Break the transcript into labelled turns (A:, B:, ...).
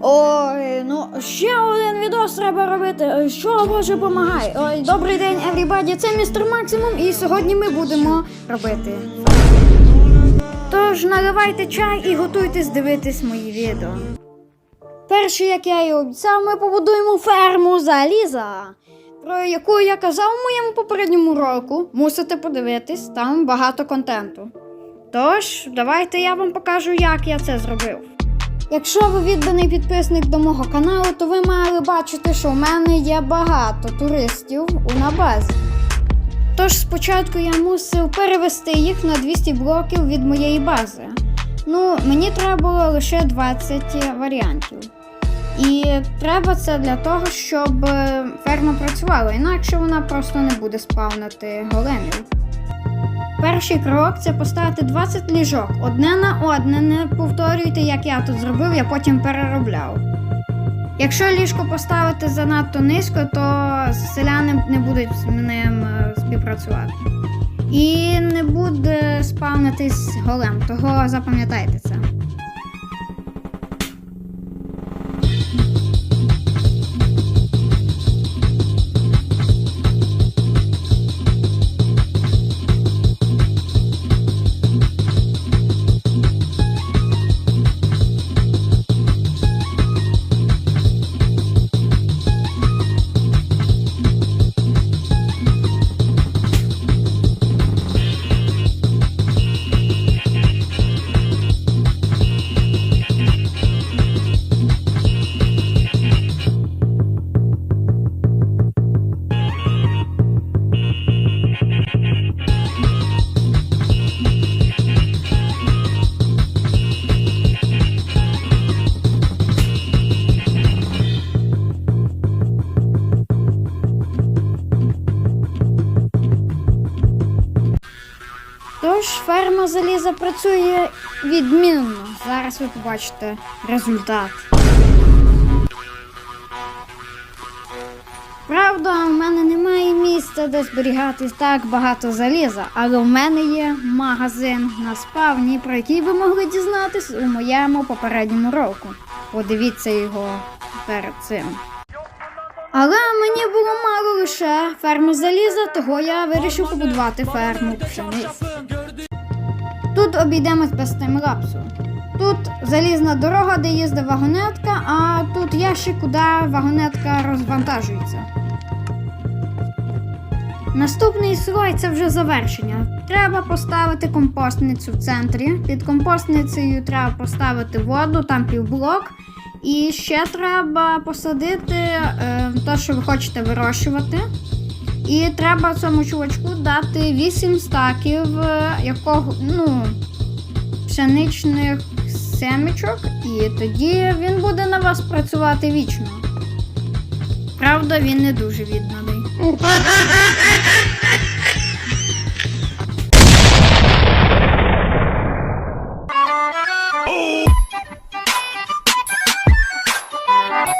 A: Ой, ну ще один відос треба робити. Що Боже помагай? Ой, добрий день, everybody, це містер Максимум, і сьогодні ми будемо робити. Тож наливайте чай і готуйтесь дивитись мої відео. Перше, як я і обіцяв, ми побудуємо ферму заліза, про яку я казав у моєму попередньому року. Мусите подивитись, там багато контенту. Тож, давайте я вам покажу, як я це зробив. Якщо ви відданий підписник до мого каналу, то ви мали бачити, що в мене є багато туристів у на базі. Тож спочатку я мусив перевести їх на 200 блоків від моєї бази. Ну, мені треба було лише 20 варіантів. І треба це для того, щоб ферма працювала, інакше вона просто не буде спавнити големів. Перший крок це поставити 20 ліжок одне на одне. Не повторюйте, як я тут зробив, я потім переробляв. Якщо ліжко поставити занадто низько, то селяни не будуть з ним е, співпрацювати. І не буде спавнитись голем, того запам'ятайте Тож ферма заліза працює відмінно. Зараз ви побачите результат. Правда, в мене немає місця, де зберігати так багато заліза, але в мене є магазин на спавні, про який ви могли дізнатись у моєму попередньому року. Подивіться його перед цим. Але мені було мало лише ферми заліза, того я вирішив побудувати ферму пшениці. Тут обійдемось без таймлапсу. Тут залізна дорога, де їздить вагонетка, а тут ящик, куди вагонетка розвантажується. Наступний слой це вже завершення. Треба поставити компостницю в центрі. Під компостницею треба поставити воду, там півблок. І ще треба посадити е, те, що ви хочете вирощувати. І треба цьому чувачку дати 8 стаків е, якого, ну, пшеничних семечок, і тоді він буде на вас працювати вічно. Правда, він не дуже відданий.